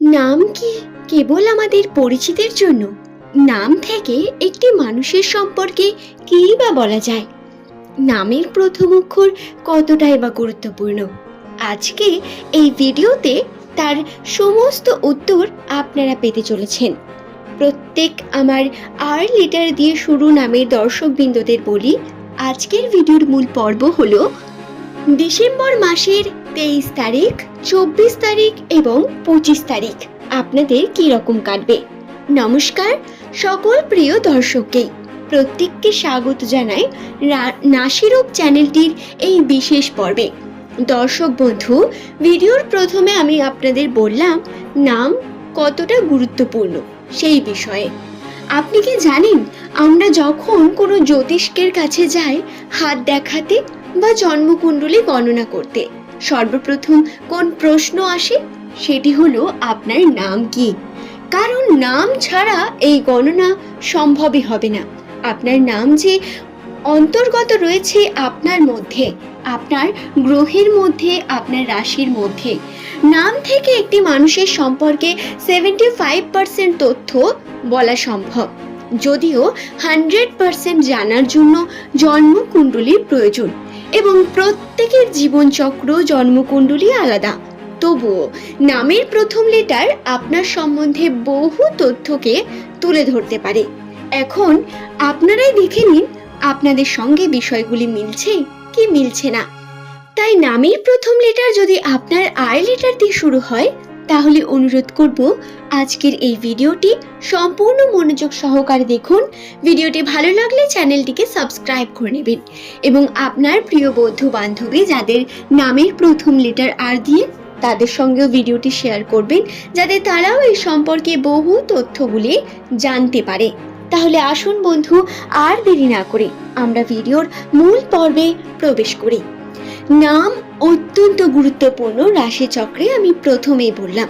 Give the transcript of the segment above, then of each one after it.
নাম কি? কেবল আমাদের পরিচিতের জন্য। নাম থেকে একটি মানুষের সম্পর্কে কী বা বলা যায়? নামের প্রথম অক্ষর কতটাই বা গুরুত্বপূর্ণ? আজকে এই ভিডিওতে তার সমস্ত উত্তর আপনারা পেতে চলেছেন। প্রত্যেক আমার আর লিটার দিয়ে শুরু নামের দর্শকবৃন্দদের বলি, আজকের ভিডিওর মূল পর্ব হলো ডিসেম্বর মাসের তেইশ তারিখ, চব্বিশ তারিখ এবং পঁচিশ তারিখ। আপনাদের কি রকম কাটবে? নমস্কার, সকল প্রিয় দর্শককেই। প্রত্যেককে স্বাগত জানাই নাসিরূপ চ্যানেলটির এই বিশেষ পর্বে। দর্শক বন্ধু, ভিডিওর প্রথমে আমি আপনাদের বললাম, নাম কতটা গুরুত্বপূর্ণ সেই বিষয়ে। আপনি কি জানেন, আমরা যখন কোনো জ্যোতিষ্কের কাছে যাই, হাত দেখাতে বা জন্মকুণ্ডলী গণনা করতে। সর্বপ্রথম কোন প্রশ্ন আসে? সেটি হলো আপনার নাম কি? কারণ নাম ছাড়া এই গণনা সম্ভবই হবে না। আপনার নাম যে অন্তর্গত রয়েছে আপনার মধ্যে, আপনার গ্রহের মধ্যে, আপনার রাশির মধ্যে। নাম থেকে একটি মানুষের সম্পর্কে সেভেন্টি ফাইভ পার্সেন্ট তথ্য বলা সম্ভব। যদিও হান্ড্রেড পার্সেন্ট জানার জন্য জন্মকুণ্ডলীর প্রয়োজন। এবং প্রত্যেকের জীবনচক্র জন্মকুণ্ডলী আলাদা। তবুও নামের প্রথম লেটার আপনার সম্বন্ধে বহু তথ্যকে তুলে ধরতে পারে। এখন আপনারাই দেখে নিন আপনাদের সঙ্গে বিষয়গুলি মিলছে কি মিলছে না। তাই নামের প্রথম লেটার যদি আপনার আয় লেটার দিয়ে শুরু হয় তাহলে অনুরোধ করব আজকের এই ভিডিওটি সম্পূর্ণ মনোযোগ সহকারে দেখুন। ভিডিওটি ভালো লাগলে চ্যানেলটিকে সাবস্ক্রাইব করে নেবেন এবং আপনার প্রিয় বন্ধু বান্ধবী যাদের নামের প্রথম লেটার আর দিয়ে তাদের সঙ্গেও ভিডিওটি শেয়ার করবেন, যাতে তারাও এই সম্পর্কে বহু তথ্যগুলি জানতে পারে। তাহলে আসুন বন্ধু, আর দেরি না করে আমরা ভিডিওর মূল পর্বে প্রবেশ করি। নাম অত্যন্ত গুরুত্বপূর্ণ রাশিচক্রে আমি প্রথমেই বললাম।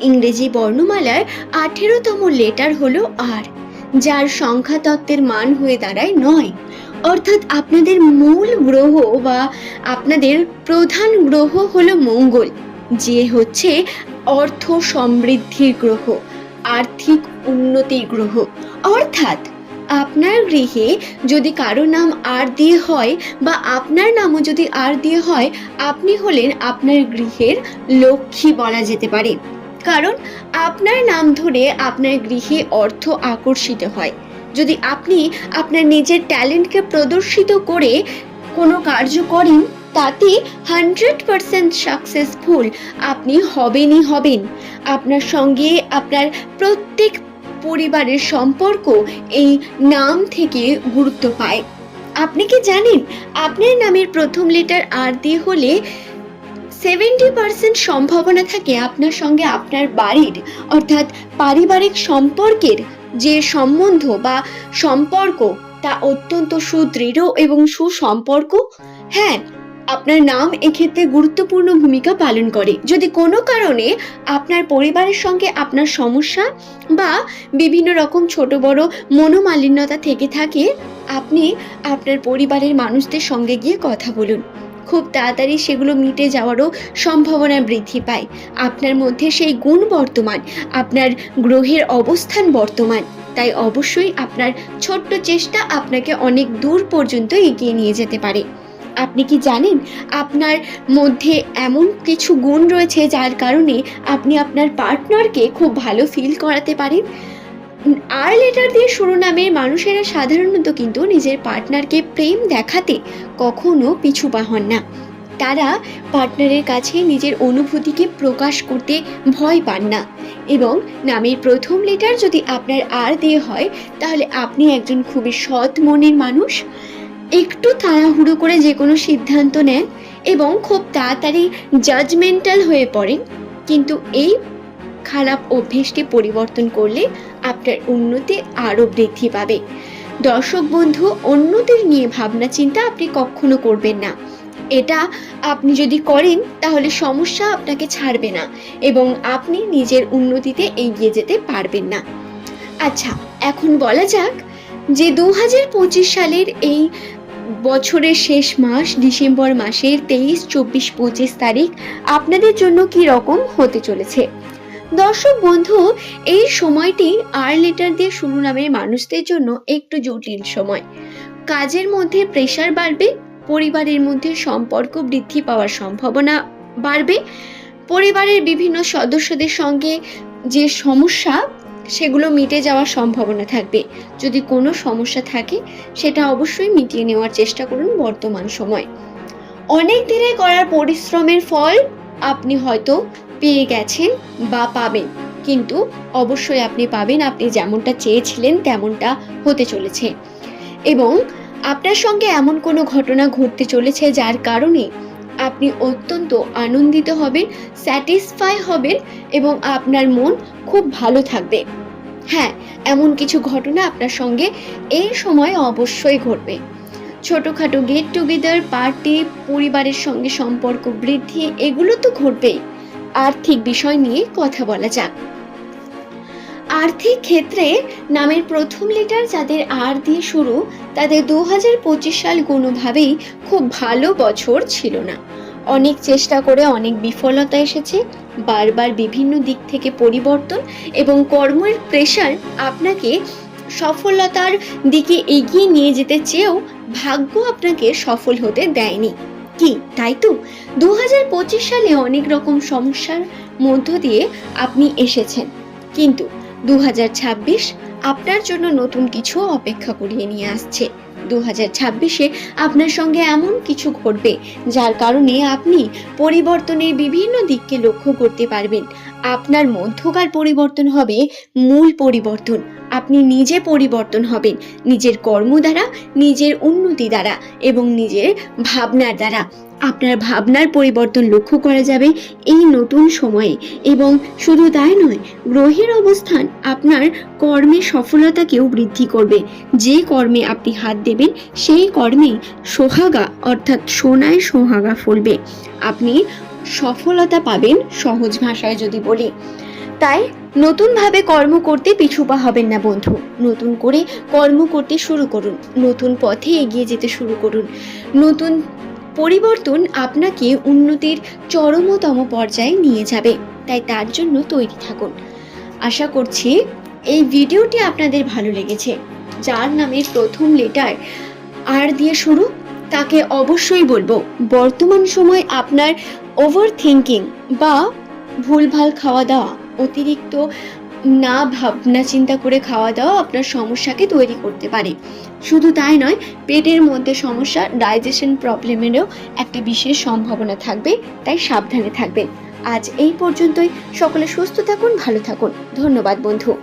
ইংরেজি বর্ণমালার আঠেরোতম লেটার হলো আর, যার সংখ্যা তত্ত্বের মান হয়ে দাঁড়ায় নয়। অর্থাৎ আপনাদের মূল গ্রহ বা আপনাদের প্রধান গ্রহ হলো মঙ্গল, যে হচ্ছে অর্থ সমৃদ্ধির গ্রহ, আর্থিক উন্নতির গ্রহ। অর্থাৎ আপনার গৃহে যদি কারও নাম আর দিয়ে হয় বা আপনার নামও যদি আর দিয়ে হয়, আপনি হলেন আপনার গৃহের লক্ষ্মী বলা যেতে পারে। কারণ আপনার নাম ধরে আপনার গৃহে অর্থ আকর্ষিত হয়। যদি আপনি আপনার নিজের ট্যালেন্টকে প্রদর্শিত করে কোনো কার্য করেন, তাতে হান্ড্রেড পারসেন্ট সাকসেসফুল আপনি হবেনই হবেন। আপনার সঙ্গে আপনার প্রত্যেক পরিবারের সম্পর্ক এই নাম থেকে গুরুত্ব পায়। আপনি কি জানেন, আপনার নামের প্রথম লেটার আর দিয়ে হলে সেভেন্টি পার্সেন্ট সম্ভাবনা থাকে আপনার সঙ্গে আপনার বাড়ির, অর্থাৎ পারিবারিক সম্পর্কের যে সম্বন্ধ বা সম্পর্ক তা অত্যন্ত সুদৃঢ় এবং সুসম্পর্ক। হ্যাঁ আপনার নাম এক্ষেত্রে গুরুত্বপূর্ণ ভূমিকা পালন করে। যদি কোনো কারণে আপনার পরিবারের সঙ্গে আপনার সমস্যা বা বিভিন্ন রকম ছোট বড় মনোমালিন্যতা থেকে থাকে, আপনি আপনার পরিবারের মানুষদের সঙ্গে গিয়ে কথা বলুন। খুব তাড়াতাড়ি সেগুলো মিটে যাওয়ারও সম্ভাবনা বৃদ্ধি পায়। আপনার মধ্যে সেই গুণ বর্তমান, আপনার গ্রহের অবস্থান বর্তমান। তাই অবশ্যই আপনার ছোট্ট চেষ্টা আপনাকে অনেক দূর পর্যন্ত এগিয়ে নিয়ে যেতে পারে। আপনি কি জানেন, আপনার মধ্যে এমন কিছু গুণ রয়েছে যার কারণে আপনি আপনার পার্টনারকে খুব ভালো ফিল করাতে পারেন? আর লেটার দিয়ে শুরু নামের মানুষেরা সাধারণত কিন্তু নিজের পার্টনারকে প্রেম দেখাতে কখনো পিছু পা হন না। তারা পার্টনারের কাছে নিজের অনুভূতিকে প্রকাশ করতে ভয় পান না। এবং নামের প্রথম লেটার যদি আপনার আর দিয়ে হয়, তাহলে আপনি একজন খুবই সৎ মনের মানুষ। একটু তাড়াহুড়ো করে যে কোনো সিদ্ধান্ত নেন এবং খুব তাড়াতাড়ি জাজমেন্টাল হয়ে পড়েন কিন্তু এই খারাপ অভ্যেসটি পরিবর্তন করলে আপনার উন্নতি আরও বৃদ্ধি পাবে। দর্শক বন্ধু, অন্যদের নিয়ে ভাবনা চিন্তা আপনি কখনো করবেন না। এটা আপনি যদি করেন, তাহলে সমস্যা আপনাকে ছাড়বে না এবং আপনি নিজের উন্নতিতে এগিয়ে যেতে পারবেন না। আচ্ছা এখন বলা যাক যে দু হাজার পঁচিশ সালের এই বছরের শেষ মাস ডিসেম্বর মাসের তেইশ, চব্বিশ, পঁচিশ তারিখ আপনাদের জন্য কি রকম হতে চলেছে? দর্শক বন্ধু, এই সময়টি আর লেটার দিয়ে শুরু নামের মানুষদের জন্য একটু জটিল সময়। কাজের মধ্যে প্রেশার বাড়বে, পরিবারের মধ্যে সম্পর্ক বৃদ্ধি পাওয়ার সম্ভাবনা বাড়বে, পরিবারের বিভিন্ন সদস্যদের সঙ্গে যে সমস্যা সেগুলো মিটে যাওয়ার সম্ভাবনা থাকবে। যদি কোনো সমস্যা থাকে, সেটা অবশ্যই মিটিয়ে নেওয়ার চেষ্টা করুন বর্তমান সময়। অনেক দিনে করার পরিশ্রমের ফল আপনি হয়তো পেয়ে গেছেন বা পাবেন, কিন্তু অবশ্যই আপনি পাবেন, আপনি যেমনটা চেয়েছিলেন তেমনটা হতে চলেছে। এবং আপনার সঙ্গে এমন কোনো ঘটনা ঘটতে চলেছে যার কারণে আপনি অত্যন্ত আনন্দিত হবেন, স্যাটিসফাই হবেন এবং আপনার মন খুব ভালো থাকবে। হ্যাঁ এমন কিছু ঘটনা আপনার সঙ্গে এই সময় অবশ্যই ঘটবে। ছোটোখাটো গেট টুগেদার পার্টি পরিবারের সঙ্গে সম্পর্ক বৃদ্ধি, এগুলো তো ঘটবেই। আর্থিক বিষয় নিয়ে কথা বলা যাক। আর্থিক ক্ষেত্রে নামের প্রথম লেটার যাদের আর দিয়ে শুরু, তাদের দু হাজার পঁচিশ সাল কোনোভাবেই খুব ভালো বছর ছিল না। অনেক চেষ্টা করে অনেক বিফলতা এসেছে, বারবার বিভিন্ন দিক থেকে পরিবর্তন এবং কর্মের প্রেশার আপনাকে সফলতার দিকে এগিয়ে নিয়ে যেতে চেয়েও ভাগ্য আপনাকে সফল হতে দেয়নি। কি, তাই তো? দু হাজার পঁচিশ সালে অনেক রকম সমস্যার মধ্য দিয়ে আপনি এসেছেন। কিন্তু দু হাজার ছাব্বিশ আপনার জন্য নতুন কিছু অপেক্ষা করিয়ে নিয়ে আসছে। দু ছাব্বিশে আপনার সঙ্গে এমন কিছু ঘটবে, যার কারণে আপনি পরিবর্তনের বিভিন্ন দিককে লক্ষ্য করতে পারবেন। আপনার মধ্যকার পরিবর্তন হবে, মূল পরিবর্তন। আপনি নিজে পরিবর্তন হবেন, নিজের কর্ম দ্বারা, নিজের উন্নতি দ্বারা এবং নিজের ভাবনার দ্বারা। আপনার ভাবনার পরিবর্তন লক্ষ্য করা যাবে এই নতুন সময়ে এবং শুধু তাই নয়, গ্রহের অবস্থান আপনার কর্মে সফলতাকেও বৃদ্ধি করবে। যে কর্মে আপনি হাত দেবেন, সেই কর্মে সোহাগা অর্থাৎ সোনায় সোহাগা ফলবে। আপনি সফলতা পাবেন সহজ ভাষায় যদি বলি। তাই নতুনভাবে কর্ম করতে পিছুপা হবেন না বন্ধু। নতুন করে কর্ম করতে শুরু করুন। নতুন পথে এগিয়ে যেতে শুরু করুন। নতুন পরিবর্তন আপনাকে উন্নতির চরমতম পর্যায়ে নিয়ে যাবে। তাই তার জন্য তৈরি থাকুন। আশা করছি এই ভিডিওটি আপনাদের ভালো লেগেছে। যার নামের প্রথম লেটার আর দিয়ে শুরু। তাকে অবশ্যই বলব, বর্তমান সময় আপনার ওভার থিঙ্কিং বা ভুলভাল খাওয়া দাওয়া, অতিরিক্ত না ভাবনা চিন্তা করে খাওয়া দাওয়া আপনার সমস্যাকে তৈরি করতে পারে। শুধু তাই নয়, পেটের মধ্যে সমস্যা ডাইজেশন প্রবলেমেরও একটা বিশেষ সম্ভাবনা থাকবে, তাই সাবধানে থাকবেন। আজ এই পর্যন্তই। সকলে সুস্থ থাকুন, ভালো থাকুন। ধন্যবাদ, বন্ধু।